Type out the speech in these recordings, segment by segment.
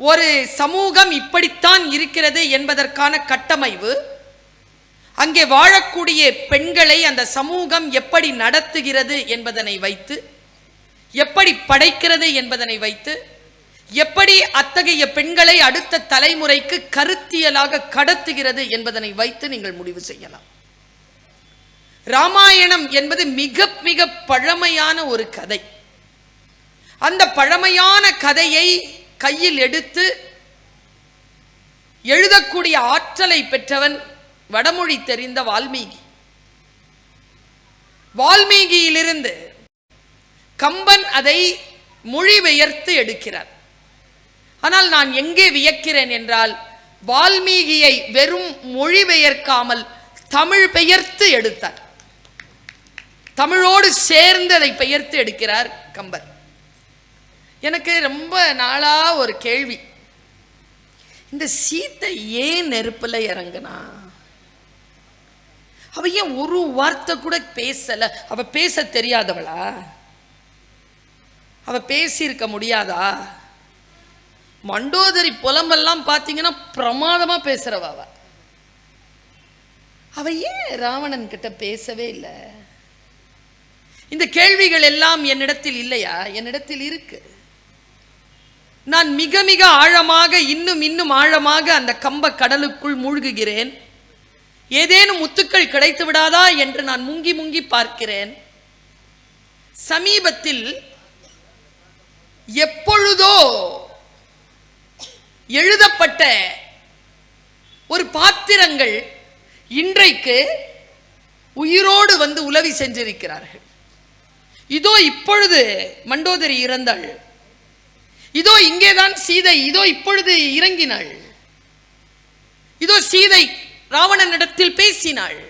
ஒரு சமூகம் இப்படித்தான் இருக்கிறது என்பதற்கான கட்டமைவு அங்கே வாழக்கூடிய பெண்களை அந்த சமூகம் எப்படி நடத்துகிறது என்பதனை வைத்து எப்படி படைக்கிறது என்பதனை வைத்து எப்படி அத்தகைய பெண்களை அடுத்த தலைமுறைக்கு கருத்தியலாக கடத்துகிறது என்பதனை வைத்து நீங்கள் முடிவு செய்யலாம். ராமாயணம் என்பது மிக மிக பழமையான ஒரு கதை. அந்த பழமையான கதையை கையில் எடுத்து எழுதக்கூடிய ஆற்றலை பெற்றவன் வடமொழி தெரிந்த வால்மீகி. வால்மீகியிலிருந்து கம்பன் அதை மொழிபெயர்த்து எடுக்கிறார். ஆனால் நான் எங்கே வியக்கிறேன் என்றால் வால்மீகியை வெறும் மொழிபெயர்க்காமல் தமிழ் பெயர்த்து எடுத்தார். தமிழோடு சேர்ந்து அதை பெயர்த்து எடுக்கிறார் கம்பர் எனக்கு ரொம்ப நாளாக ஒரு கேள்வி. இந்த சீத்தை ஏன் நெருப்பில் இறங்குனா? அவ ஏன் ஒரு வார்த்தை கூட பேசலை? அவ பேச தெரியாதவளா? அவ பேசியிருக்க முடியாதா? மண்டோதரி புலம்பெல்லாம் பார்த்தீங்கன்னா பிரமாதமாக பேசுகிறவ அவ. அவ ஏன் ராவணன் கிட்ட பேசவே இல்லை? இந்த கேள்விகள் எல்லாம் என்னிடத்தில் இல்லையா? என்னிடத்தில் இருக்கு. நான் மிக மிக ஆழமாக இன்னும் இன்னும் ஆழமாக அந்த கம்ப கடலுக்குள் மூழ்குகிறேன். ஏதேனும் முத்துக்கள் கிடைத்து விடாதா என்று நான் முங்கி முங்கி பார்க்கிறேன். சமீபத்தில் எப்பொழுதோ எழுதப்பட்ட ஒரு பாத்திரங்கள் இன்றைக்கு உயிரோடு வந்து உலவி சென்றிருக்கிறார்கள். இதோ இப்பொழுது மண்டோதரி இறந்தாள். இதோ இங்கேதான் சீதை இதோ இப்பொழுது இறங்கினாள். இதோ சீதை ராவணனிடத்தில் பேசினாள்.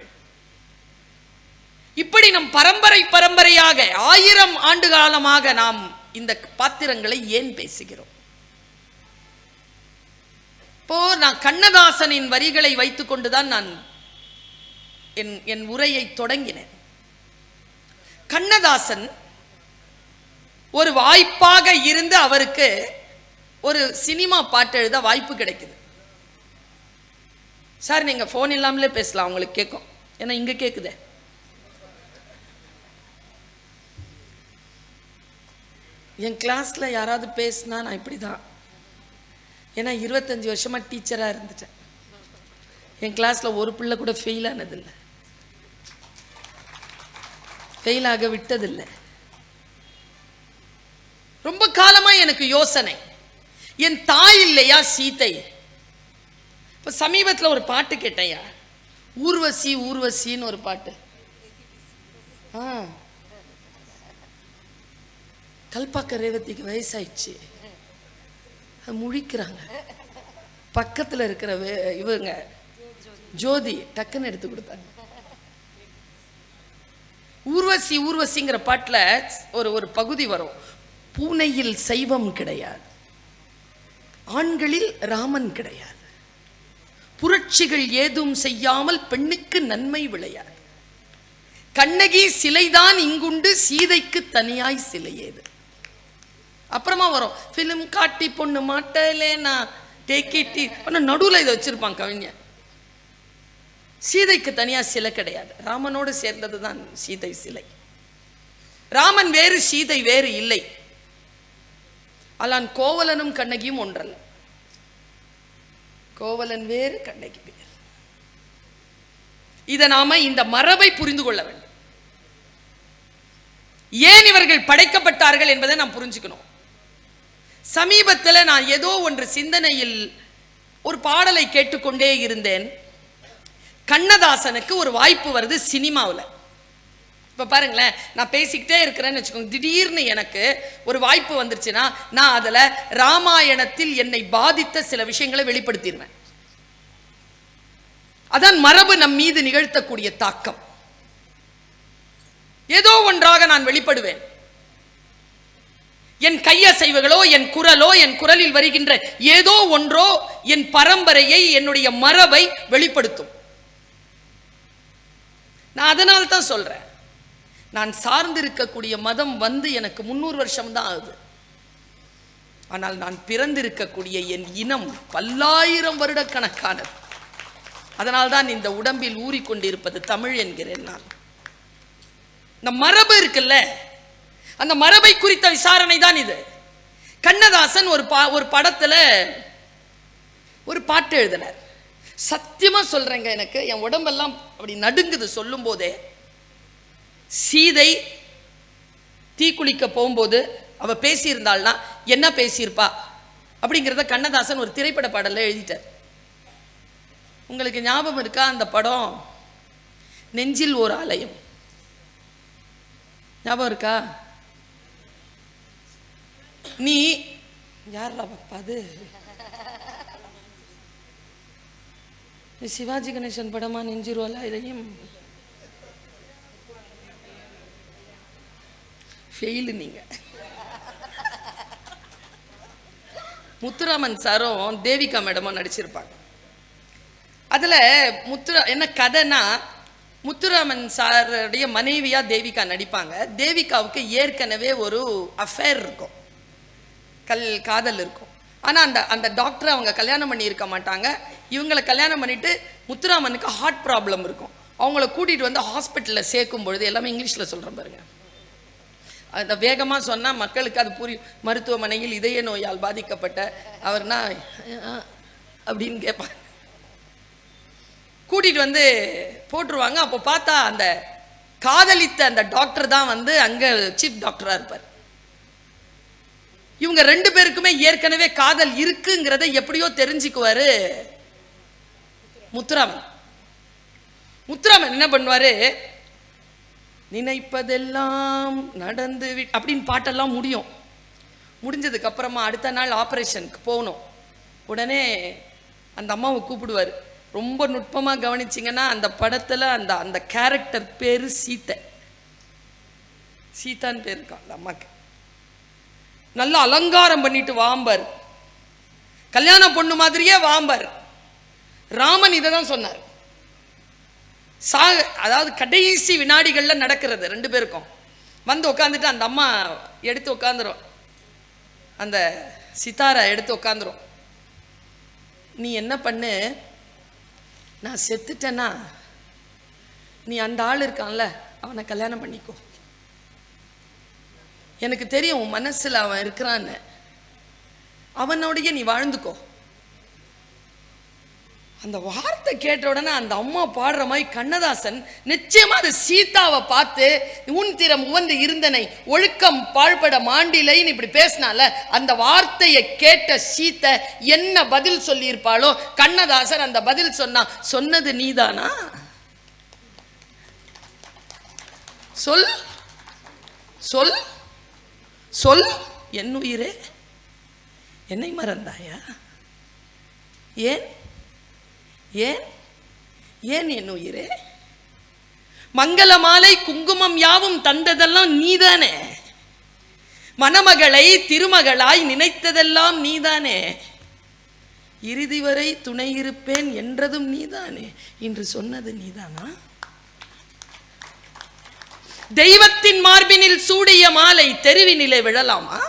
இப்படி நம் பரம்பரை பரம்பரையாக ஆயிரம் ஆண்டு காலமாக நாம் இந்த பாத்திரங்களை ஏன் பேசுகிறோம்? இப்போ நான் கண்ணதாசனின் வரிகளை வைத்துக்கொண்டுதான் நான் என் என் உரையை தொடங்கினேன். கண்ணதாசன் ஒரு வாய்ப்பாக இருந்து அவருக்கு ஒரு சினிமா பாட்டு எழுத வாய்ப்பு கிடைக்குது. சார் நீங்கள் ஃபோன் இல்லாமலே பேசலாம் உங்களுக்கு கேட்கும் ஏன்னா இங்கே கேட்குதே என் கிளாஸில் யாராவது பேசினா நான் இப்படி தான் ஏன்னா இருபத்தஞ்சி வருஷமாக டீச்சராக இருந்துட்டேன். என் கிளாஸில் ஒரு பிள்ளை கூட ஃபெயில் ஆனதில்லை. ஃபெயில் ஆக விட்டதில்லை. ரொம்ப காலமா எனக்கு யோசனை. என் தாய் இல்லையா சீத்தை இப்போ சமீபத்தில் ஒரு பாட்டு கேட்டையா ஊர்வசி ஊர்வசின்னு ஒரு பாட்டு. ஆ. கல்பாக்க ரேவதிக்கு வயசாயிடுச்சு. அது முழிக்கிறாங்க. பக்கத்தில் இருக்கிற இவங்க ஜோதி டக்குன்னு எடுத்து கொடுத்தாங்க. ஊர்வசி ஊர்வசிங்கிற பாட்டில் ஒரு ஒரு பகுதி வரும். பூனையில் சைவம் கிடையாது. ஆண்களில் ராமன் கிடையாது. புரட்சிகள் ஏதும் செய்யாமல் பெண்ணுக்கு நன்மை விளையாது. கண்ணகி சிலைதான் இங்குண்டு சீதைக்கு தனியாய் சிலை ஏது அப்புறமா வரும் ஃபிலிம் காட்டி பொண்ணு மாட்டலேனா டேக்கிட்டி ஆனால் நடுவில் இதை வச்சிருப்பான் கவிஞர் சீதைக்கு தனியாக சிலை கிடையாது. ராமனோடு சேர்ந்தது தான் சீதை சிலை. ராமன் வேறு சீதை வேறு இல்லை. அலான் கோவலனும் கண்ணகியும் ஒன்றல்ல. கோவலன் வேறு கண்ணகி வேறு. இதை நாம இந்த மரபை புரிந்து கொள்ள வேண்டும். ஏன் இவர்கள் படைக்கப்பட்டார்கள் என்பதை நாம் புரிஞ்சுக்கணும். சமீபத்தில் நான் ஏதோ ஒன்று சிந்தனையில் ஒரு பாடலை கேட்டுக்கொண்டே இருந்தேன். கண்ணதாசனுக்கு ஒரு வாய்ப்பு வருது சினிமாவில். இப்போ பாருங்களேன் நான் பேசிக்கிட்டே இருக்கிறேன்னு வச்சுக்கோங்க திடீர்னு எனக்கு ஒரு வாய்ப்பு வந்துருச்சுன்னா நான் அதில் ராமாயணத்தில் என்னை பாதித்த சில விஷயங்களை வெளிப்படுத்திடுவேன். அதான் மரபு நம் மீது நிகழ்த்தக்கூடிய தாக்கம். ஏதோ ஒன்றாக நான் வெளிப்படுவேன். என் கையசைவுகளோ என் குரலோ என் குரலில் வருகின்ற ஏதோ ஒன்றோ என் பரம்பரையை என்னுடைய மரபை வெளிப்படுத்தும். நான் அதனால்தான் சொல்றேன். நான் சார்ந்திருக்கக்கூடிய மதம் வந்து எனக்கு முந்நூறு வருஷம்தான் ஆகுது. ஆனால் நான் பிறந்திருக்கக்கூடிய என் இனம் பல்லாயிரம் வருடக்கணக்கானது. அதனால்தான் இந்த உடம்பில் ஊறிக்கொண்டிருப்பது தமிழ் என்கிறேன் நான். இந்த மரபு இருக்குல்ல அந்த மரபை குறித்த விசாரணை தான் இது. கண்ணதாசன் ஒரு பா ஒரு படத்தில் ஒரு பாட்டு எழுதினார். சத்தியமாக சொல்கிறேங்க எனக்கு என் உடம்பெல்லாம் அப்படி நடுங்குது சொல்லும் போதே சீதை தீக்குளிக்க போகும்போது அவள் பேசியிருந்தாள்னா என்ன பேசியிருப்பா? அப்படிங்கிறத கண்ணதாசன் ஒரு திரைப்பட பாடலில் எழுதிட்டார். உங்களுக்கு ஞாபகம் இருக்கா அந்த படம்? நெஞ்சில் ஒரு ஆலயம். ஞாபகம் இருக்கா? நீ யாரா பாப்பா அது? சிவாஜி கணேசன் படமா? நெஞ்சிருவாளா இதையும் ஃபெயிலு நீங்கள் முத்துராமன் சாரும் தேவிகா மேடமும் நடிச்சிருப்பாங்க. அதில் முத்துரா என்ன கதைனா முத்துராமன் சாருடைய மனைவியாக தேவிகா நடிப்பாங்க. தேவிகாவுக்கு ஏற்கனவே ஒரு அஃபேர் இருக்கும். கல் காதல் இருக்கும். ஆனால் அந்த அந்த டாக்டரை அவங்க கல்யாணம் பண்ணியிருக்க மாட்டாங்க. இவங்களை கல்யாணம் பண்ணிவிட்டு முத்துராமனுக்கு ஹார்ட் ப்ராப்ளம் இருக்கும். அவங்கள கூட்டிகிட்டு வந்து ஹாஸ்பிட்டலில் சேர்க்கும் பொழுது எல்லாமே இங்கிலீஷில் சொல்கிறேன் பாருங்கள் அந்த வேகமாக சொன்னால் மக்களுக்கு அது புரியும். மருத்துவமனையில் இதய நோயால் பாதிக்கப்பட்ட அவர்னா அப்படின்னு கேட்பாங்க கூட்டிகிட்டு வந்து போட்டுருவாங்க. அப்போ பார்த்தா அந்த காதலித்த அந்த டாக்டர் தான் வந்து அங்கே சீஃப் டாக்டராக இருப்பார். இவங்க ரெண்டு பேருக்குமே ஏற்கனவே காதல் இருக்குங்கிறத எப்படியோ தெரிஞ்சுக்குவார் முத்துராமன். முத்துராமன் என்ன பண்ணுவார்? நினைப்பதெல்லாம் நடந்து வி அப்படின்னு பாட்டெல்லாம் முடியும். முடிஞ்சதுக்கு அப்புறமா அடுத்த நாள் ஆப்ரேஷனுக்கு போகணும். உடனே அந்த அம்மாவை கூப்பிடுவார். ரொம்ப நுட்பமாக கவனிச்சிங்கன்னா அந்த படத்தில் அந்த அந்த கேரக்டர் பேர் சீத்தை. சீதான்னு பேர் இருக்கான் அந்த அம்மாவுக்கு நல்லா அலங்காரம் பண்ணிட்டு வாம்பர். கல்யாண பொண்ணு மாதிரியே வாம்பர். ராமன் இதை தான் சொன்னார். சாக அதாவது கடைசி வினாடிகளில் நடக்கிறது ரெண்டு பேருக்கும். வந்து உட்காந்துட்டு அந்த அம்மா எடுத்து உட்காந்துரும் அந்த சித்தாரை எடுத்து உட்காந்துரும் நீ என்ன பண்ணு? நான் செத்துட்டேன்னா நீ அந்த ஆள் இருக்கான்ல அவனை கல்யாணம் பண்ணிக்கோ. எனக்கு தெரியும் உன் மனசில் அவன் இருக்கிறான்னு. அவனோடைய நீ வாழ்ந்துக்கோ. அந்த வார்த்தை கேட்ட உடனே அந்த அம்மா பாடுற மாதிரி கண்ணதாசன் நிச்சயமா அது சீதாவை பார்த்து உன் திறம் உவந்து இருந்தனை ஒழுக்கம் பாழ்பட மாண்டிலைன்னு இப்படி பேசினால அந்த வார்த்தையை கேட்ட சீத்தை என்ன பதில் சொல்லியிருப்பாளோ? கண்ணதாசன் அந்த பதில் சொன்னா சொன்னது நீதானா? சொல் சொல் சொல் என் உயிரே என்னை மறந்தாயா? ஏன் ஏன்? ஏன் என் உயிரே? மங்கள மாலை குங்குமம் யாவும் தந்ததெல்லாம் நீதானே? மணமகளை திருமகளாய் நினைத்ததெல்லாம் நீதானே? இறுதி வரை துணை இருப்பேன் என்றதும் நீதானே? இன்று சொன்னது நீதானா? தெய்வத்தின் மார்பினில் சூடிய மாலை தெருவினிலே விழலாமா?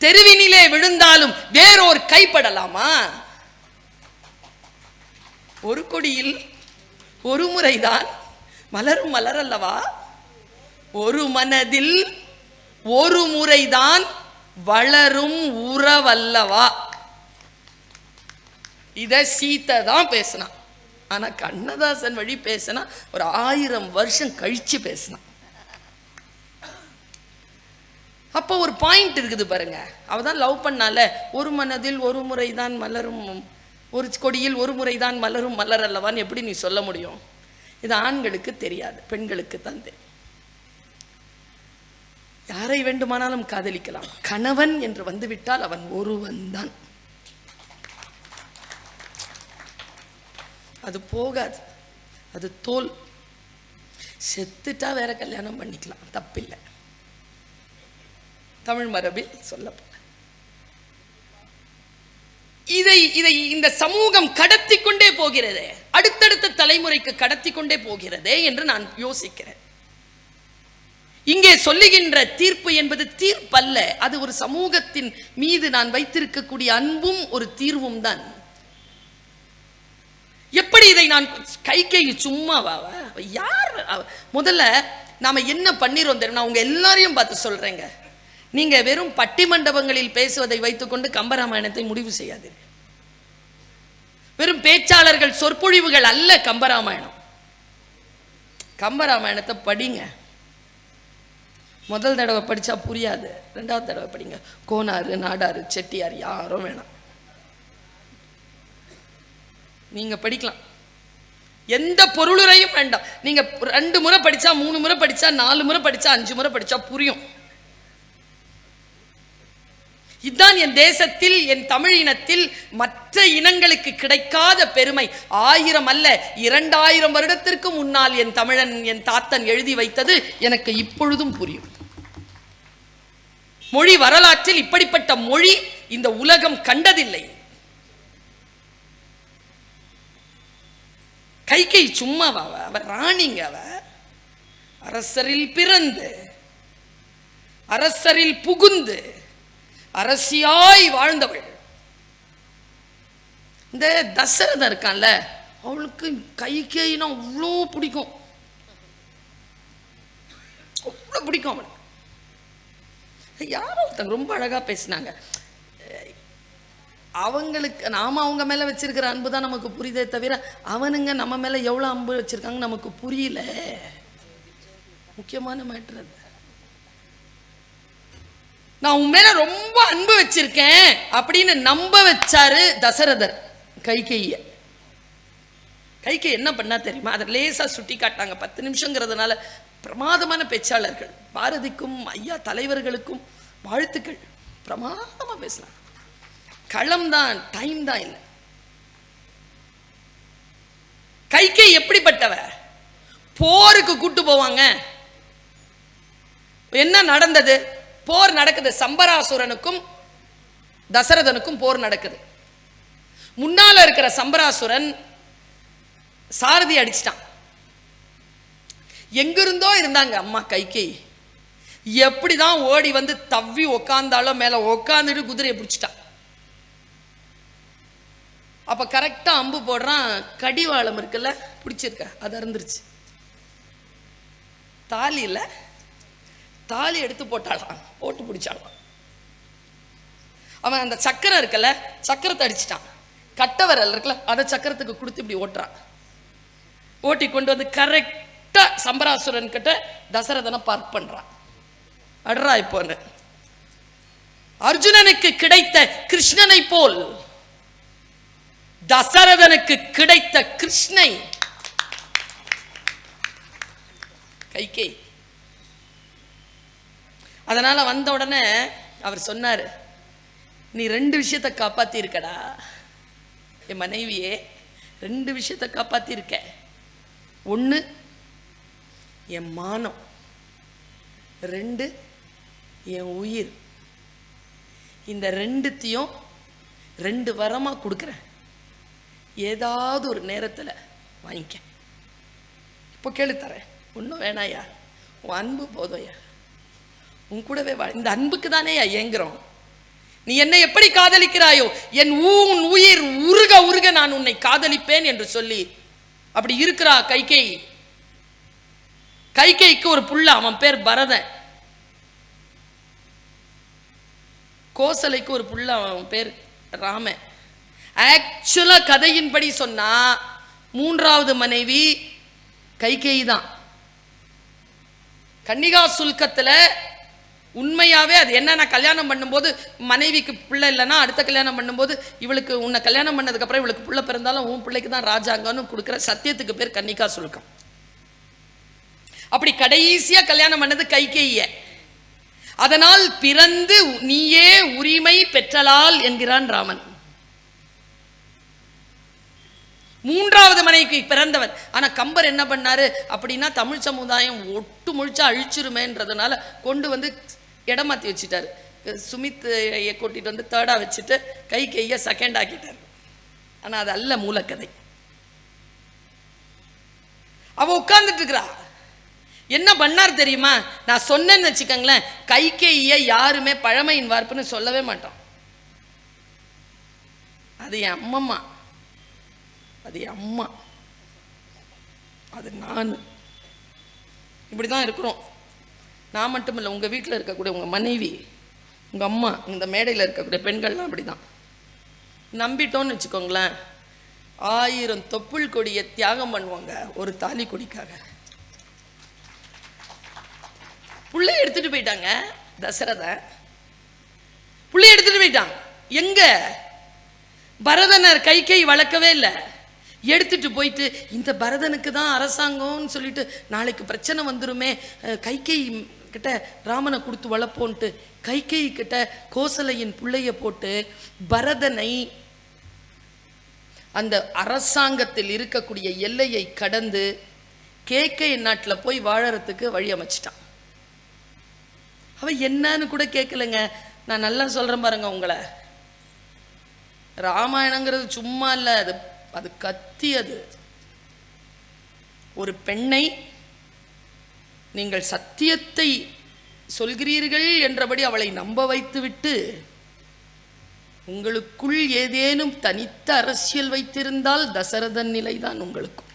தெருவினிலே விழுந்தாலும் வேறோர் கைப்படலாமா? ஒரு கொடியில் ஒரு முறைதான் மலரும் மலர் அல்லவா ஒரு மனதில் ஒரு முறைதான் வளரும் உறவல்லவா? இதை சீத்தை தான் பேசினான் ஆனால் கண்ணதாசன் வழி பேசினா ஒரு ஆயிரம் வருஷம் கழித்து பேசினான் அப்போ ஒரு பாயிண்ட் இருக்குது பாருங்க. அவள் தான் லவ் பண்ணால. ஒரு மனதில் ஒரு முறை தான் மலரும் ஒரு கொடியில் ஒரு முறைதான் மலரும் மலர் அல்லவான்னு எப்படி நீ சொல்ல முடியும்? இது ஆண்களுக்கு தெரியாது பெண்களுக்கு தான் தெரியும். யாரை வேண்டுமானாலும் காதலிக்கலாம். கணவன் என்று வந்துவிட்டால் அவன் ஒருவன் தான். அது போகாது. அது தோல். செத்துட்டா வேற கல்யாணம் பண்ணிக்கலாம். தப்பில்லை. தமிழ் மரபில் சொல்லப்போ இதை இதை இந்த சமூகம் கடத்தி கொண்டே போகிறதே. அடுத்தடுத்த தலைமுறைக்கு கடத்தி கொண்டே போகிறதே என்று நான் யோசிக்கிறேன். இங்கே சொல்லுகின்ற தீர்ப்பு என்பது தீர்ப்பல்ல. அது ஒரு சமூகத்தின் மீது நான் வைத்திருக்கக்கூடிய அன்பும் ஒரு தீர்வும் தான். எப்படி இதை நான் கைகை சும்மாவா யார் முதல்ல நாம என்ன பண்ணிரோம் தெரியும்? நான் உங்க எல்லாரையும் பார்த்து சொல்றேங்க. நீங்க வெறும் பட்டி மண்டபங்களில் பேசுவதை வைத்துக்கொண்டு கம்பராமாயணத்தை முடிவு செய்யாதீர்கள் வெறும் பேச்சாளர்கள் சொற்பொழிவுகள் அல்ல கம்பராமாயணம். கம்பராமாயணத்தை படிங்க. முதல் தடவை படித்தா புரியாது. ரெண்டாவது தடவை படிங்க. கோனாரு நாடாரு செட்டியார் யாரும் வேணாம். நீங்கள் படிக்கலாம். எந்த பொருளுரையும் வேண்டாம். நீங்கள் ரெண்டு முறை படித்தா மூணு முறை படித்தா நாலு முறை படித்தா அஞ்சு முறை படித்தா புரியும். இதுதான் என் தேசத்தில் என் தமிழ் இனத்தில் மற்ற இனங்களுக்கு கிடைக்காத பெருமை. ஆயிரம் அல்ல இரண்டாயிரம் வருடத்திற்கு முன்னால் என் தமிழன் என் தாத்தன் எழுதி வைத்தது எனக்கு இப்பொழுதும் புரியும். மொழி வரலாற்றில் இப்படிப்பட்ட மொழி இந்த உலகம் கண்டதில்லை. கைகை சும்மாவா அவ? அவ ராணிங்க அவ. அரசரில் பிறந்து அரசரில் புகுந்து அரசியாய் வாழ்ந்தவள். இந்த தசரதன் இருக்கான்ல அவளுக்கு கைகேயினா அவ்வளோ பிடிக்கும். அவ்வளோ பிடிக்கும் அவனுக்கு யாரோ ஒருத்தங்க ரொம்ப அழகா பேசினாங்க. அவங்களுக்கு நாம அவங்க மேல வச்சிருக்கிற அன்பு தான் நமக்கு புரியுதே தவிர அவனுங்க நம்ம மேல எவ்வளோ அன்பு வச்சுருக்காங்க நமக்கு புரியல. முக்கியமான மேட்ரு அது. நான் உன் மேல ரொம்ப அன்பு வச்சிருக்கேன் அப்படின்னு நம்ப வச்சாரு தசரதர். கைகைய. கைகை என்ன பண்ணா தெரியுமா? அதை லேசா சுட்டி காட்டாங்க பத்து நிமிஷங்கிறதுனால பிரமாதமான பேச்சாளர்கள் பாரதிக்கும் ஐயா தலைவர்களுக்கும் வாழ்த்துக்கள். பிரமாதமா பேசலாம் களம் தான் டைம் தான் இல்லை. கைகை எப்படிப்பட்டவ? போருக்கு கூட்டு போவாங்க. என்ன நடந்தது? போர் நடக்குது. சம்பராசுரனுக்கும் தசரதனுக்கும் போர் நடக்குது. முன்னால இருக்கிற சம்பராசுரன் சாரதி அடிச்சிட்டான். எங்கிருந்தோ இருந்தாங்க அம்மா கைகை எப்படிதான் ஓடி வந்து தவ்வி உக்காந்தாலும் மேல உக்காந்துட்டு குதிரையை பிடிச்சிட்டான். அப்ப கரெக்டா அம்பு போடுறான். கடிவாளம் இருக்குல்ல பிடிச்சிருக்க. அது அறந்துருச்சு. தாலி தாலி எடுத்து போட்டாளாம். ஓட்டு பிடிச்சாளாம். அவன் அந்த சக்கரம் இருக்குல்ல சக்கரத்தை அடிச்சிட்டான். கட்ட விரல் இருக்குல்ல அதை சக்கரத்துக்கு கொடுத்து இப்படி ஓட்டுறான். ஓட்டி கொண்டு வந்து கரெக்டாக சம்பராசுரன் கிட்ட தசரதனை பார்க் பண்றான். அடுறா இப்போன்னு அர்ஜுனனுக்கு கிடைத்த கிருஷ்ணனை போல் தசரதனுக்கு கிடைத்த கிருஷ்ணை. கைகே. அதனால் வந்த உடனே அவர் சொன்னார் நீ ரெண்டு விஷயத்தை காப்பாற்றியிருக்கடா என் மனைவியே ரெண்டு விஷயத்தை காப்பாற்றியிருக்க ஒன்று என் மானம். ரெண்டு என் உயிர். இந்த ரெண்டுத்தையும் ரெண்டு வரமாக கொடுக்குறேன். ஏதாவது ஒரு நேரத்தில் வாங்கிக்க. இப்போ கேளு தரேன். ஒன்றும் வேணாயா உன் அன்பு போதும்யா உன் கூடவே வா இந்த அன்புக்கு தானே ஏங்குறோம் நீ என்னை எப்படி காதலிக்கிறாயோ என் ஊன் உயிர் உருக உருக நான் உன்னை காதலிப்பேன் என்று சொல்லி அப்படி இருக்கிறா கைகை. கைகைக்கு ஒரு புள்ள அவன் பேர் பரதன். கோசலைக்கு ஒரு புள்ள அவன் பேர் ராமன். ஆக்சுவலா கதையின்படி சொன்னா மூன்றாவது மனைவி கைகேயி தான். கன்னிகா சுல்கத்துல உண்மையாவே அது என்ன நான் கல்யாணம் பண்ணும்போது மனைவிக்கு பிள்ளை இல்லைன்னா அடுத்த கல்யாணம் பண்ணும்போது இவளுக்கு உன்னை கல்யாணம் பண்ணதுக்கு அப்புறம் இவளுக்கு பிள்ளை பிறந்தாலும் உன் பிள்ளைக்கு தான் ராஜாங்கன்னு கொடுக்குற சத்தியத்துக்கு பேர் கன்னிகா சுருக்கம் அப்படி கடைசியா கல்யாணம் பண்ணது கைகேய. அதனால் பிறந்து நீயே உரிமை பெற்றலால் என்கிறான் ராமன். மூன்றாவது மனைவிக்கு பிறந்தவன். ஆனா கம்பர் என்ன பண்ணாரு அப்படின்னா தமிழ் சமுதாயம் ஒட்டு முழிச்சா அழிச்சிருமேன்றதுனால கொண்டு வந்து இடம் மாற்றி வச்சுட்டாரு. சுமித் கூட்டிகிட்டு வந்து தேர்டாக வச்சுட்டு கை கையை செகண்ட் ஆக்கிட்டார். ஆனால் அது அல்ல மூலக்கதை. அவ உட்கார்ந்துட்டு இருக்கிறா. என்ன பண்ணார் தெரியுமா? நான் சொன்னேன்னு வச்சுக்கோங்களேன் கை கையை யாருமே பழமையின் வார்ப்புன்னு சொல்லவே மாட்டோம். அது என் அம்மம்மா. அது என் அம்மா. அது நான். இப்படி தான் இருக்கிறோம். நான் மட்டும் இல்லை உங்கள் வீட்டில் இருக்கக்கூடிய உங்கள் மனைவி உங்கள் அம்மா இந்த மேடையில் இருக்கக்கூடிய பெண்கள்லாம் அப்படி தான் நம்பிட்டோன்னு வச்சுக்கோங்களேன் ஆயிரம் தொப்புள் கொடியை தியாகம் பண்ணுவாங்க ஒரு தாலி கொடிக்காக. புள்ளைய எடுத்துட்டு போயிட்டாங்க தசரதன் புள்ளை எடுத்துட்டு போயிட்டான். எங்க? பரதனர் கை கை வளர்க்கவே இல்லை. எடுத்துட்டு போயிட்டு இந்த பரதனுக்கு தான் அரசாங்கம்னு சொல்லிட்டு நாளைக்கு பிரச்சனை வந்துருமே கை கைகை கிட்ட ராமனை கொடுத்து வளர்ப்போன்ட்டு கைகை கிட்ட கோசலையின் பிள்ளைய போட்டு பரதனை அந்த அரசாங்கத்தில் இருக்கக்கூடிய எல்லையை கடந்து கேக்கை நாட்டில் போய் வாழறதுக்கு வழி அமைச்சிட்டான். அவன் என்னன்னு கூட கேட்கலங்க நான் நல்லா சொல்றேன் பாருங்க உங்களை. ராமாயணங்கிறது சும்மா இல்லை அது அது கத்தி அது. ஒரு பெண்ணை நீங்கள் சத்தியத்தை சொல்கிறீர்கள் என்றபடி அவளை நம்ப வைத்துவிட்டு உங்களுக்குள் ஏதேனும் தனித்த அரசியல் வைத்திருந்தால் தசரதன் நிலைதான் உங்களுக்கும்.